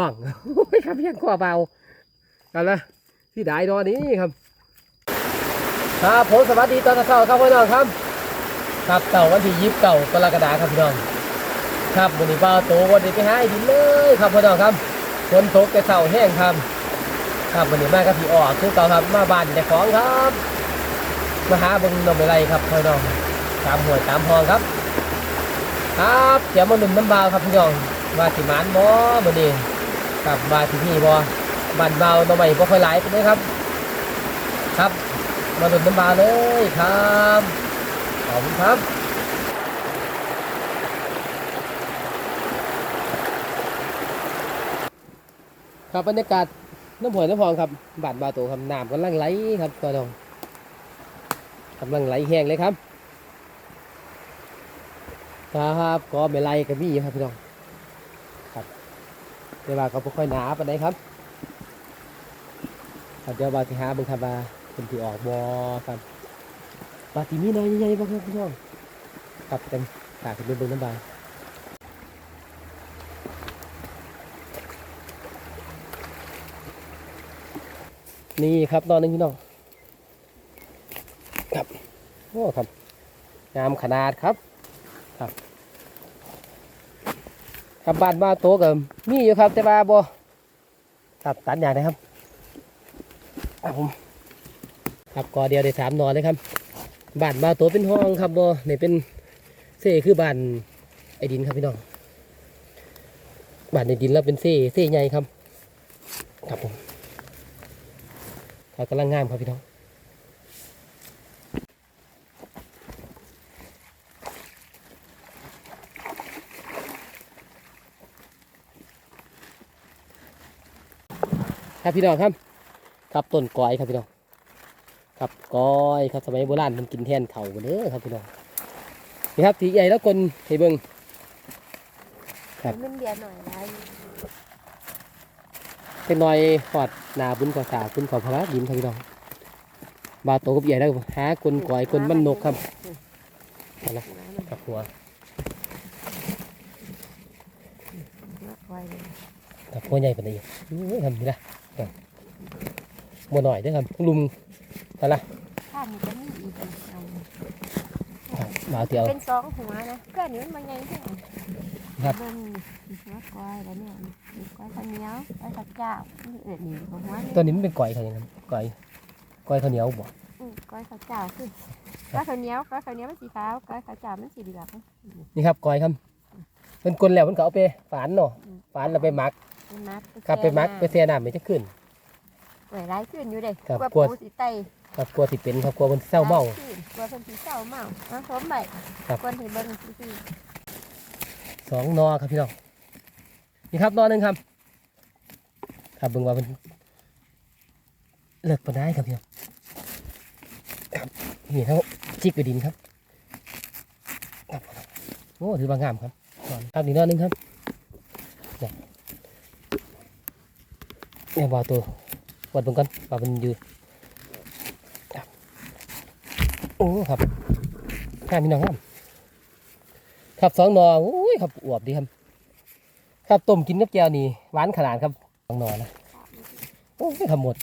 น้องครับเพียงข้อเบากันละที่ได้ดอนนี้ครับครับผมสวัสดีตอนเช้าครับพี่น้องครับครับเต่าวันที่ยิบเก่ากรกฎาคมครับพี่น้องครับวันนี้เบาโตวันนี้ไปหาดินเลยครับพี่น้องครับฝนตกแต่เช้าแห้งครับครับวันนี้มากับพี่ออกคือเก่าครับมาบ้านแต่ของครับมาหาบึงนมอะไรครับพี่น้องตามห้วยตามหองครับ ครับเดี๋ยวมาหนุ่มน้ำเบาครับพี่น้องว่าสิมานบ่มื้ นี้ครับว่าสิพี่บ่บ้านเบาหน่อใหม่บ่ค่อยหลายปานใดครับ ครับ มาหนุ่มน้ำบาเลยครับขอบคุณครับครับบรรยากาศน้ำหวยน้ำพองครับบานบาวโตครับน้ำกำลังไหลครับพี่น้องกำลังไหลแห้งเลยครับ ครับก็ไม่ไรก็มีอยู่ครับพี่น้อง แต่ว่าก็บ่ค่อยหนาปานใดครับเดี๋ยวบาสิหาเบิ่งครับว่าเป็นที่ออกบ่ครับบาสิมีหน้อยใหญ่ๆบ่ครับพี่น้องครับเต็มฝากขึ้นไปเบิ่งน้ำบานี่ครับตอนนึงพี่น้องครับโอ้ครับงามขนาดครับครับ บ้านบ้าโตกับมีอยู่ครับ แต่ว่าบ่ครับตัดอย่างนะครับครับผมครับกอเดียวได้สามนอนเลยครับบ้านบ้าโตเป็นห้องครับบ่นี่ยเป็นเซ่คือบ้านไอ้ดินครับพี่น้องบ้านไอ้ดินแล้วเป็นเซ่เซ่ใหญ่ครับ ครับผมครับกำลังงามครับพี่น้อง ครับพี่น้องครับ ครับต้นก้อยครับพี่น้องครับก้อยครับสมัยโบราณมันกินแทนเข่ากันเด้อครับพี่น้องนี่ครับสีใหญ่แล้วคนให้เบิ่งครับมันเบียหน่อยไรเป็นน้อยหอดนาบุญขอสาบุญขอพระดินครับพี่น้องบาโตกับใหญ่แล้วหากลกอยกลมันนกครับนั่นนะกับหัวกับหัวใหญ่ปานนี้ทำนี่ละ มัวหน่อยเด้อครับลุมนั่นละข้ามจะมีอีกอันครับมาเอาเตียวเป็นสองหัวนะเพื่อนนี้มันมาไงเพื่อนครับเบิ้งนี่หัวก้อยแล้วเนี่ยมีก้อยข้าวเหนียวก้อยข้าวเจ้านี่เอ็ดนี่หัวหัวนี่ตัวนี้มันเป็นก่อยเขาอย่างนั้นก่อยก่อยข้าวเหนียวบ่อืมก้อยข้าวเจ้าคือก้อยข้าวเหนียวก้อยข้าวเหนียวมันสีขาวก้อยข้าวเจ้ามันสีเหลืองนี่ครับก่อยครับเป็นกลนแล้วมันก็เอาไปฝานเนาะฝานแล้วไปหมักเป็น มัดครับไปหมักไปเสียน้ำมันจะขึ้น ไหวร้ายขึ้นอยู่เด้ครับกลัวกลัวปูสีไตครับกลัวสิเป็นครับกลัวมันเศร้าเมา ขึ้นกลัวเพิ่นสีเศร้าเมาอะสมใบครับกวนที่เบิ้งซื่อสองนอครับพี่น้องนี่ครับนอหนึ่งครับครับเบิ่งว่ามันเลิกปานได้ครับพี่น้องครับนี่ทั้งจิกกระดินครับครับโอ้ถือว่างามครับนอนครับนี่นอหนึ่งครับนี่ เนี่ยบาตัววัดเบิ่งกันว่ามันอยู่ครับโอ้ครับข้ามพี่น้องครับครับสองนอโอ้ยครับอวบดีครับ ครับต้มกินกับแก้วนี่หวานขนาดครับสองนอนะโอ้ยทำหมด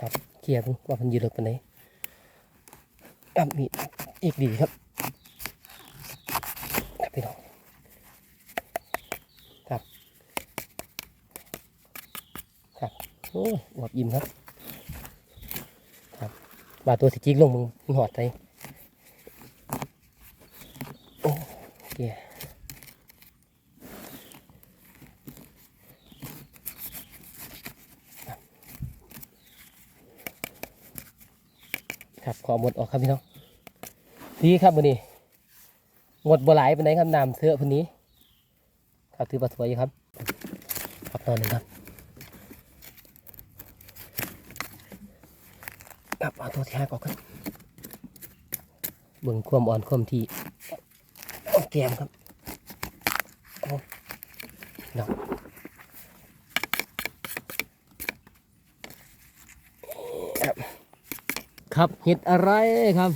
ครับเคลียร์เบิ่งว่ามันอยู่ลึกปานไหนอะมีอีกดีครับพี่น้องครับครับโอ้ยอวบอิ่มครับ ครับบาดตัวสิจิกลงมึงมึงหอดใจโอ้เกียครับขอหมดออกครับพี่น้องดีครับวันนี้หมดบัวไหลไปไหนครับน้ำเสือคนนี้ ครับถือปลาสวยครับครับตอนหนึ่งครับครับเอา ตัวที่ห้าก่อนครับเบิ่งความอ่อนความที่แกมครับโอ้ดอกครับครับเห็ดอะไรครับ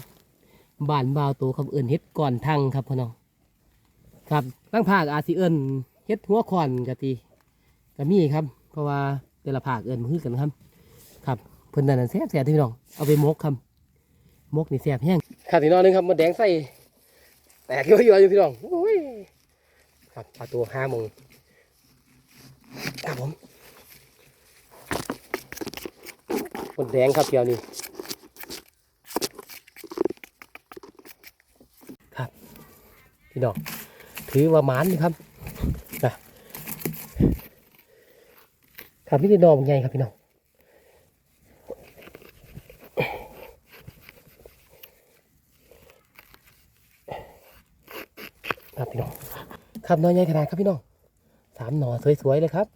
บานบาวโตครับเอิ้นเฮ็ดก่อนทังครับพ่อน้องครับตั้งภาคอาจสิเอิ้นเฮ็ดหัวคอนกะติก็มีครับ เพราะว่าแต่ละภาคเอิ้นบ่คือกันครับ ครับ พิ่นนั่นนะแซ่บแซ่บที่พี่น้องเอาไปมกครับมกนี่แซ่บแห้งครับอีกหนอยหนึงครับมดแดงใส่แตกเยอะๆอยู่พี่น้องโอ้ยครับปลาตัวห้าโมงครับผมมดแดงครับเดียวนี้ครับพี่น้องถือว่าหมานนี่ครับนะครับพี่น้องใหญ่ครับพี่น้อง ครับพี่น้องครับหน้อยใหญ่ขนาดครับพี่น้องสามหน่อสวยๆเลยครับ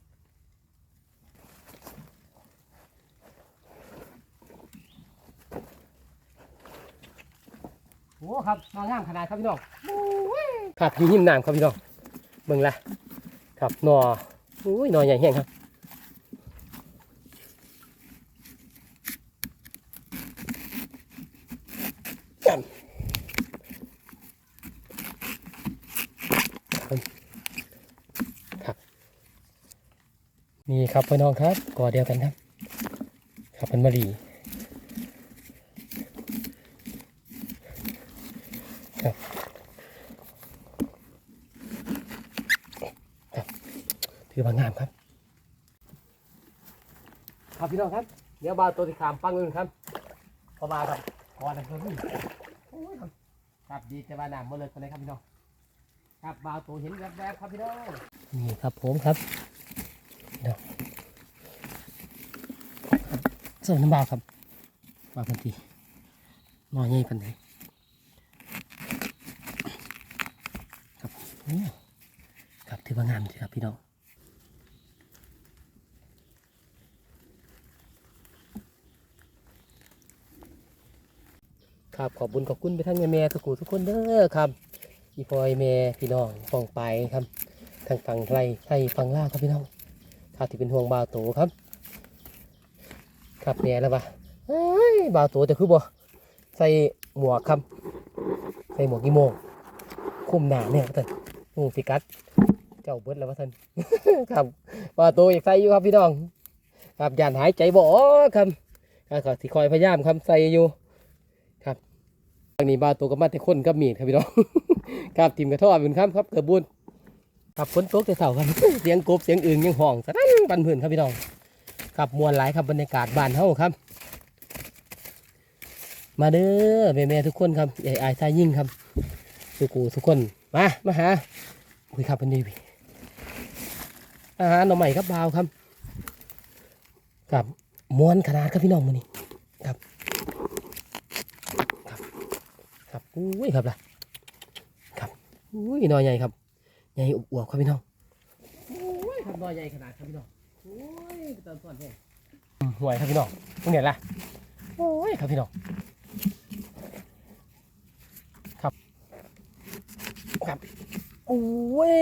โอ้ครับมางามขนาดครับพี่น้องครับอยู่หิมน้ำครับพี่น้องเบิ่งละครับหน่ออุ้ยหน่อใหญ่แห้งครับ ครับพี่น้องครับก่อเดียวกันครับครับเป็นมะลีครับครับถือว่างามครับ ครับพี่น้องครับ เดี๋ยวบาวตัวที่ขามฟังนึงครับพอมาครับก่อนนะครับพี่ครับขับดีแต่ว่าน้ำมาเลยคนไหนครับพี่น้องครับบาวตัวเห็นแวบๆครับพี่น้องนี่ครับผมครับ ส่วนน้ำบาครับบาพันทีนอนใหญ่พันทีครับโอ้ครับถือว่างามสิครับพี่น้องครับขอบคุญขอบคุณไปทั้งแม่แม่ทุกคนทุกคนเด้อครับพี่พอยแม่พี่น้องฟองไปครับทางฝั่งไทยไทยฝั่งลาวครับพี่น้องครับที่เป็นห่วงบาโตครับ ครับเนี่ยแล้วปะเฮ้ยบ่าวตัวจะคือบ่ใส่หมวกครับ ใส่หมวกกี่โมง คุมหนาเนี่ยท่านหูฟิกัสเจ้าเบิดแล้ววะท่านครับบ่าวตัวอยากใส่อยู่ครับพี่น้องครับยานหายใจบ่อครับก็สิคอยพยายามครับใส่อยู่ครับทางนี้บ่าวตัวก็มาแต่คนกับมีดครับพี่น้องครับทีมกระท่อเป็นครับครับเกิดบุญครับฝนตกแต่เสาครับเสียงกบเสียงอื่นยังห้องสนั่นปันพื้นครับพี่น้อง ครับมวลหลายครับบรรยากาศบ้านเฮาครับ มาเด้อแม่แม่ๆทุกคนครับใหญ่อายทายยิ่งครับสุกูทุกคนมามาหาคุยครับวันนี้พี่อาหารหน่อใหม่ครับบาวครับกับมวนขนาดครับพี่น้องมือนี้ครับครับครับอุ้ยครับล่ะครับอุ้ยหน่อใหญ่ครับใหญ่อวบๆครับพี่น้องอุ้ยครับหน่อใหญ่ขนาดครับพี่น้อง โอ้ยตอนส่วนแห้ห่วยครับพี่น้องตรงไหนล่ะโอ้ยครับพี่น้องครับครับโอ้ย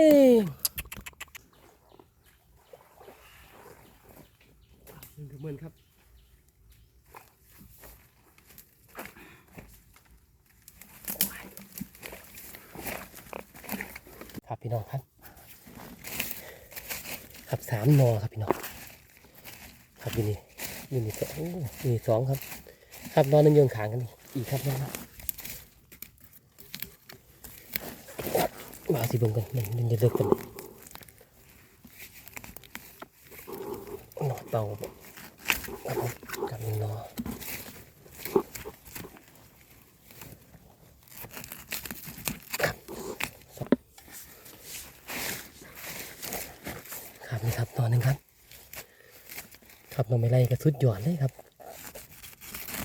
เหมือนครับครับพี่น้องครับ ครับสามนอครับพี่น้องครับอยู่นี่อยู่นี่สองอยู่นี่สองครับ ครับนอนนึงยืนขางกันอีกครับนอนมาสิบงกันมันมันจะเลิกกันนอนเตาครับผมกับนอนอครับ ครับนี่ครับนอนหนึ่งครับ ครับน้องไม่ไรก็สุดหยอดเลยครับ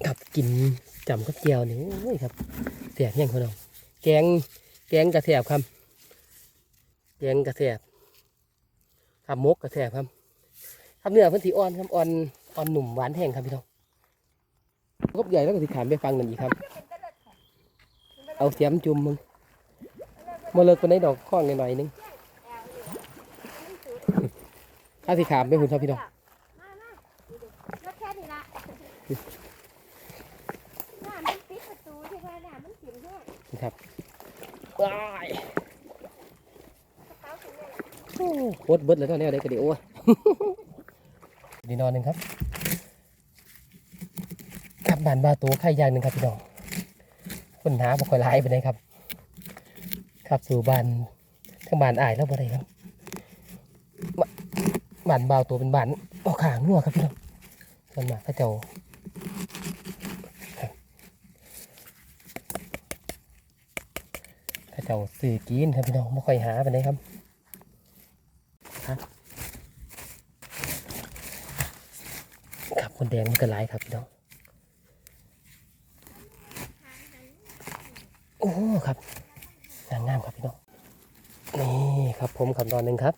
ครับกินจำกับเกียวนี่โอ้ยครับแสบยังคนน้องแกงแกงกระแสบครับ แกงกระแสบครับมกกระแสบครับครับเนื้อพื้นที่อ่อนครับอ่อนอ่อนหนุ่มหวานแห้งครับพี่น้องกบใหญ่แล้วก็สิขามไปฟังหนั่นอีกครับ เอาเสียมจุ่มมึงมาเลิกกันได้ดอกข้องหน่อยๆนึง ถ้าสิขามไปหุ่นครับพี่น้องแค่นี้ละน่ามันปิดประตูที่ว่าน่ะมันเสียงเยอะครับว้ายโอ้โคตรเบิดเลยตอนนี้อะไรกันดิโอ้ยดีนอนหนึ่งครับกลับบ้านบาตัวไข่ยางหนึ่งครับพี่น้องคนหาบ่ค่อยหลายไปไหนครับขับสู่บ้านทั้งบ้านอายแล้วบ่ได้ครับ บ้านบาตัวเป็นบ้านออกขางนัวครับพี่น้องส่วนมากพระเจ้าถ้าเจ้าสื่อกินครับพี่น้องไม่ค่อยหาไปไหนครับครับคนแดงมันก็หลายครับพี่น้องโอ้ครับงามงามครับพี่น้องนี่ครับผมคำตอนหนึ่งครับ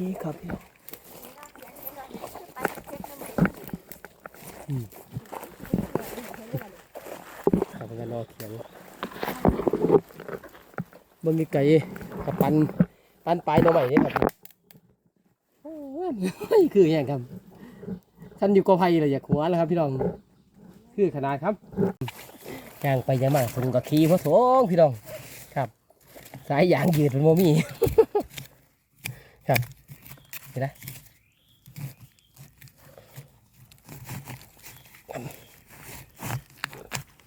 นี่ครับพี่น้องครับกันรอเขียงมันมีไก่กับปันปันปลายหน่อใหม่นี่ครับคืออย่างครับฉันอยู่กอไผ่เลยอยากหัวแล้วครับ พี่น้อง คือขนาดครับย่างไปยางมาสูงกับขี่พระสงฆ์พี่น้อง ครับ สายยางยืดเป็นโมมี่ครับ เห็นไหม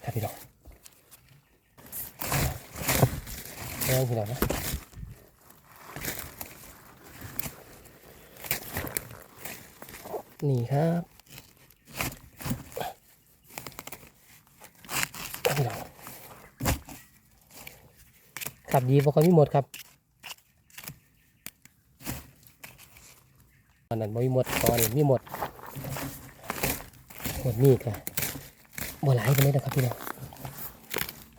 ครับพี่น้องเองพี่น้องนะนี่ครับพี่น้องขับดีเพราะเขาไมีหมดครับตอ นั้นบ่มีหมดตอนนี้มีหมดหมดนี่ค่ะบ่หลายกันเลยนะครับพี่น้อง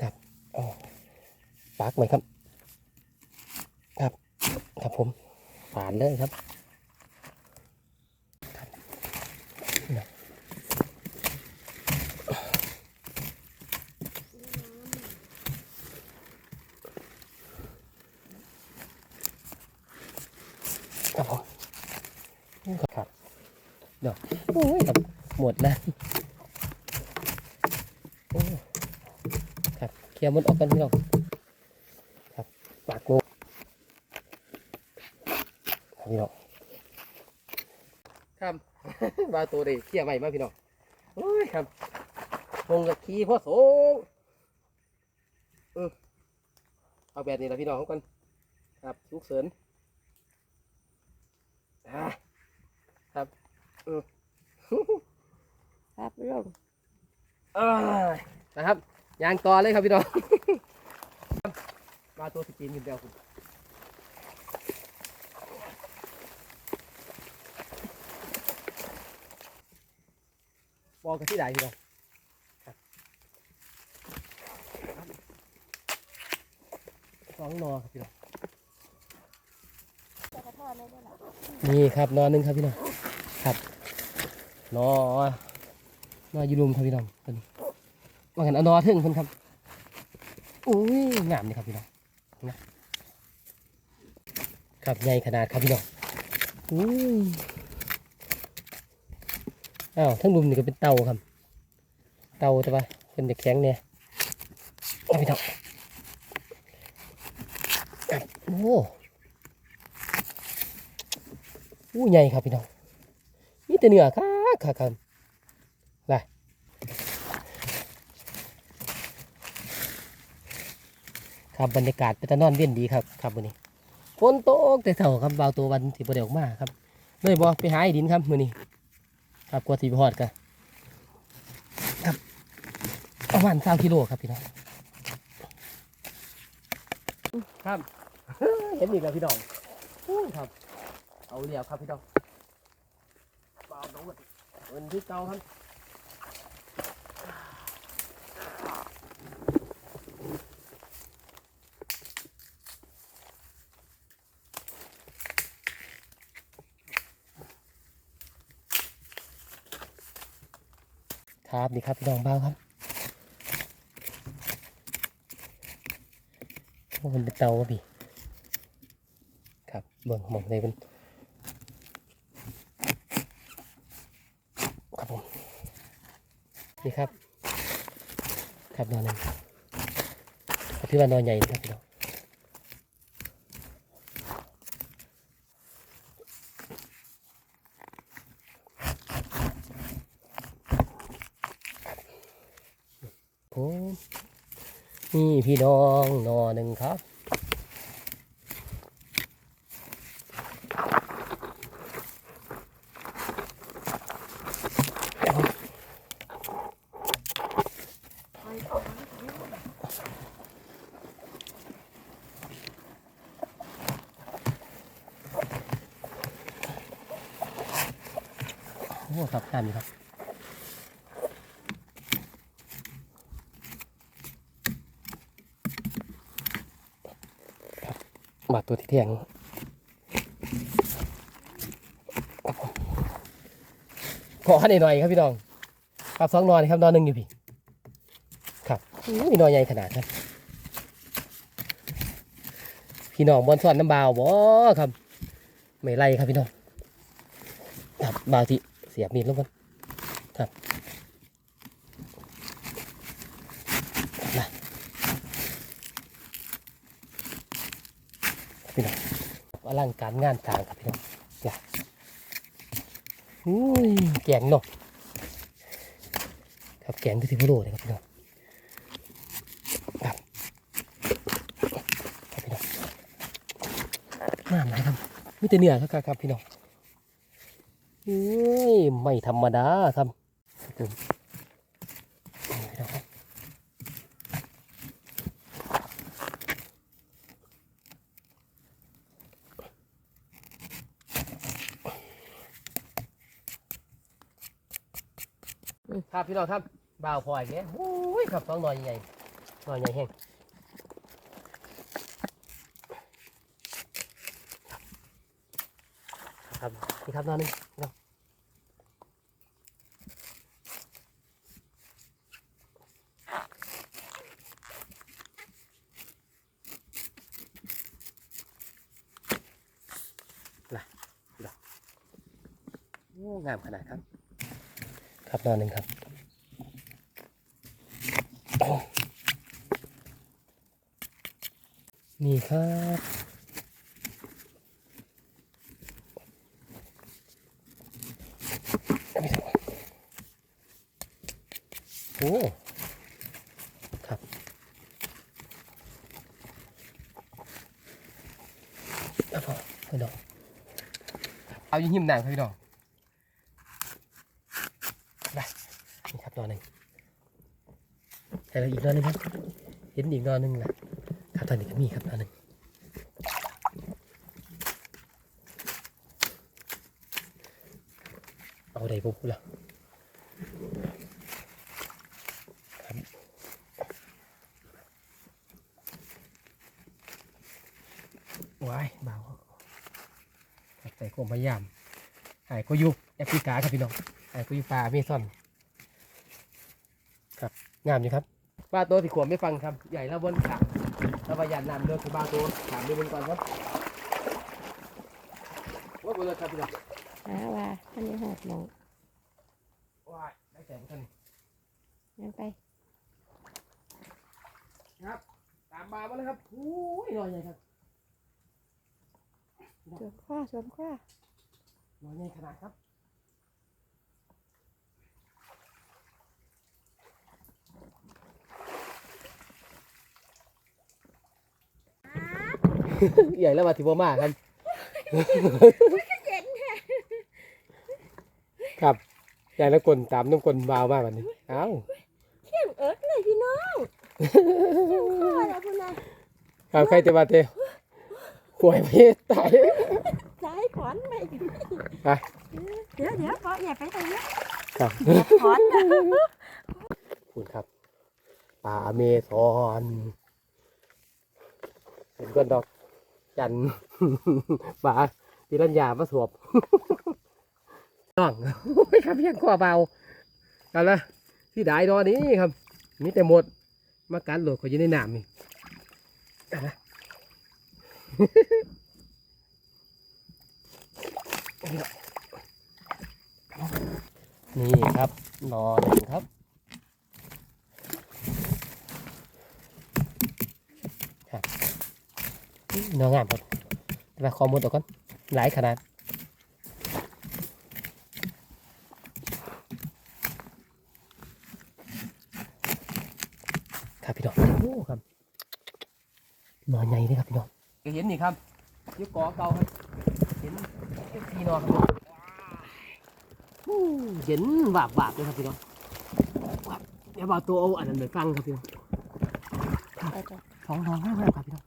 ครับอ๋อปักไหมครับ ครับ ครับผมฝานเลยครับนี่นะครับผมครับเดี๋ยวโอ้ยครับหมดแล้วโอ้ครับเค ลียร์หมดออกกันพี่น้องครับปากโกครับพี่น้องครับบาตัวเดีเคลียร์ใหม่มาพี่น้องโอ้ยครับคงกับขี้พ่อโสงเออเอาแบบนี้ละพี่น้องกันครับลูกเสริญอ่าครับเออครับลงเอ้ยนะครับ ยางต่อเลยครับพี่น้อง มาตัวสกินกันเดียวคุณบอกกันที่ไหนพี่น้องสองนอครับพี่น้องนี่ครับนอนหนึ่งครับพี่น้อง ครับนอนอยู่รุมครับพี่น้องเพิ่น ว่ากันเอนอถึงเพิ่นครับอุ้ยงามเลยครับพี่น้องนะครับใหญ่ขนาดครับพี่น้องอุ้ยอ้าวทั้งรุมนี่ก็เป็นเตาครับ เตาใช่ปะเป็นเด็กแข็งเนี่ยเอาพี่น้องโอ้อู้ใหญ่ครับพี่น้องมีแต่เนื้อค่ะค่ะครับไป ครับบรรยากาศเป็นตะนอนเวียนดีครับครับวันนี้ฝนตกแต่เท่าครับเบาตัววันที่ประเดียวมาครับเลยบอไปหาไอ้ดินครับมือนี้ครับกว่าสีไปหอดกันครับประมาณสามกิโลครับพี่น้องครับเห็นอีกแล้วพี่น้องครับ เอาเรียวครับพี่น้องเบาน้องเงินที่เก่าครับ ครับนี่ครับพี่น้องเบาครับโอ้มันเป็นเตาพี่ครับเบิ่งมองเลยเป็นครับผมนี่ครับ ครับนอนหนึ่งพี่ว่านอนใหญ่นะครับพี่น้องผม นี่พี่น้องนอนหนึ่งครับโอ้ครับงานอยู่ครับบาด ตัวที่แทงครับผมขอให้หน่อยครับพี่น้องครับสองนอนครับนอนหนึ่งอยู่พี่ ครับอู้มีนอนใหญ่ขนาดครับพี่น้องบอลสอนน้ำบาวบ่ครับ ไม่ไรครับพี่น้องครับบาวที่เสียบมีดลงกันครับมา พี่น้องอลังการงานทางครับพี่น้องจ้ะอุ้ยแกงเนาะครับแกงที่ที่พุโรเลยครับพี่น้องครับครับพี่น้องงามนะครับมีแต่เนื้อครับครับพี่น้องเฮ้ยไม่ธรรมดาครับครับผมนี่นะครับ ครับพี่น้องครับบ่าวพลอยเนี่ยโอ้ยครับต้องหน่อยใหญ่หน่อยใหญ่แห้งครับนี่ครับนอนหนึงพี่น้องโอ้งามขนาดครับ ครับนอนหนึ่งครับโอ้นี่ ครับโอ้ครับเอาพอพี่น้องเอายิ้มหิมหนังพี่น้องนี่ครับนอนหนึ่งใช่แล้วอีกนอนหนึ่งครับ เห็นอีกนอนหนึ่งแหละ ตอนนี้ก็มีครับนอนหนึ่งเอาได้ปุ๊บแล้วครับว้ายเบาใส่ความพยายามหายก็อยุบแอฟริกาครับพี่น้องหายก็อยุบปลาเมซอน ครับ งามอยู่ครับปลาตัวที่ขวมไม่ฟังครับ ใหญ่แล้วบนขา แล้วประหยัดน้ำเลือกคือปลาตัวถามดูบนก่อนครับว่าบนเลยครับพี่น้องหาว่าท่านนี้หอดหมองว้ายได้แต่ท่านนั่นไปครับ ตามมามาเลยครับโอ้ยหน่อยใหญ่ครับสวมข้อสวมข้อหน่อยใหญ่ขนาดครับ ใหญ่แล้วมาถิบมาครับ ครับใหญ่แล้วกลนตามน้ำกลนบาวมากแบบนี้ เอ้าเที่ยงเอิร์กเลยพี่น้องข้อแล้วพุ่นนะครับใครจะมาเตะหวยเพศตายซ้ายขอนไปไปเดี๋ยวเดี๋ยวขออย่าไปตรงนี้ครับขอนนะคุณครับป่าอเมซอนเห็นก้อนดอก จันป่าพิรัญญามาสวบน้องครับเพียงข้อเบากันละที่ได้ดอนี้ครับมีแต่หมดมากันโหลดเขาอยู่ในน้ำนี่นี่ครับนอนหนึ่งครับ เนื้องามครับแต่ว่าขอหมดออกก่อนหลายขนาดครับพี่น้องโอ้ครับหนอนใหญ่เลยครับพี่น้องเห็นนี่ครับอยุกอเก่าครับเห็นพี่น้องครับอู้เห็นบาบบาบเลยครับพี่น้องครับเดี๋ยวบาตัวเอาอันนั้นไปฟังครับพี่น้องไปจ้ะสองนอนห้ามครับพี่น้อง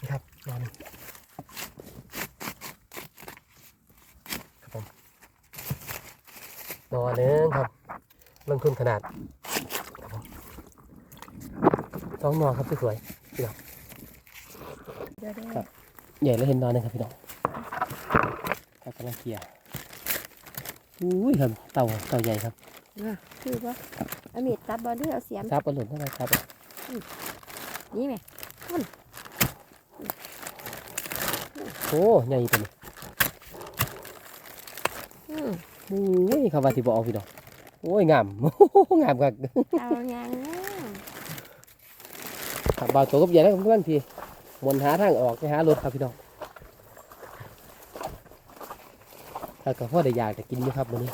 นี่ครับนอนหนึ่งครับผมนอนหนึ่งครับลงทุนขนาดครับผมสองนอนครับสวยเดี๋ยวเดี๋ยวครับๆใหญ่แล้วเห็นนอนหนึ่งครับพี่น้องครับกำลังเคลียร์อุ้ยครับเต่าเต่าใหญ่ครับน่ะคือว่าเอามีดตัดบอลด้วยเอาเสียมซับเอาหล่นเท่าไหร่ครับนี่ไหม โอ้ใหญ่ตัวนี้อืมอุ้ยครับว่าสิบเอาพี่น้องโอ้ยงามงามครับเอาอย่างนี้ขับบาวตัวกับใหญ่แล้วผมกำลังทีมวนหาทางออกไปหารถครับพี่น้องถ้าก็พ่อได้อยากจะกินอยู่ครับวันนี้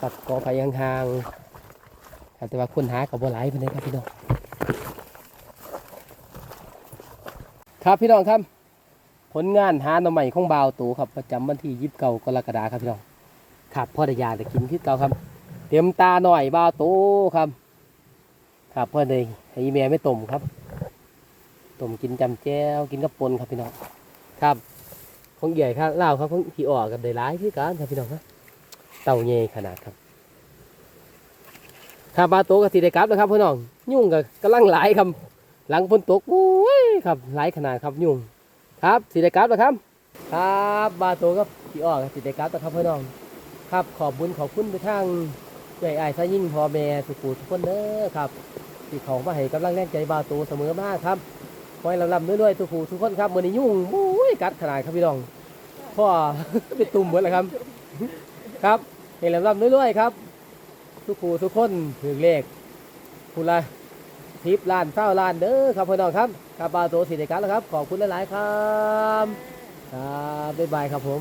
ครับกอไผ่ห่างๆครับแต่ว่าคนหากับบัวไหลายไปเลยครับพี่น้อง ครับพี่น้องครับ ผลงานหาหน่อใหม่ของบาวตูครับประจำวันที่ยิบเก้ากรกฎาคมครับพี่น้องครับพ่อได้ยากจะกินคือเก่าครับ เตรียมตาหน่อยบาวตูครับ ครับพ่อเลยให้อีเมียไม่ต้มครับต้มกินจำแจ้วกินกับปนครับพี่น้องครับของใหญ่ครับเล่าครับของที่ออกกับได้ร้ายคือกันครับพี่น้องครับเต่าเงยขนาดครับครับปลาโตกับสีได้กลับนะครับพี่น้อง ยุ่งกับกำลังหลายครับ หลังฝนตกโอ้ย ครับหลายขนาดครับยุ่งครับสีได้กลับนะครับ ครับปลาโตกับที่ออกกับสีได้กลับนะครับพี่น้อง ครับขอบบุญขอบคุณไปทางใหญ่ไอ้ซะยิ่งพ่อแม่สุกูทุกคนเด้อครับที่เขามาให้กำลังแรงใจบาวตูเสมอมากครับคอยลำลำด้วยๆทุกผู้ทุกคนครับมือนี้ยุ่งโอ้ยกัดขนาดครับพี่น้องพ่อเป็นตุ่มหมดแล้วครับ ครับให้ลำลำด้วยๆครับ ทุกผู้ทุกคนถึงเลขคุณละ ทิพย์ล้านเศร้าล้านเด้อครับพี่น้องครับครับบาโตสิเดกัสแล้วครับ ขอบคุณหลาย ๆ ครับ ครับบ๊ายบายครับผม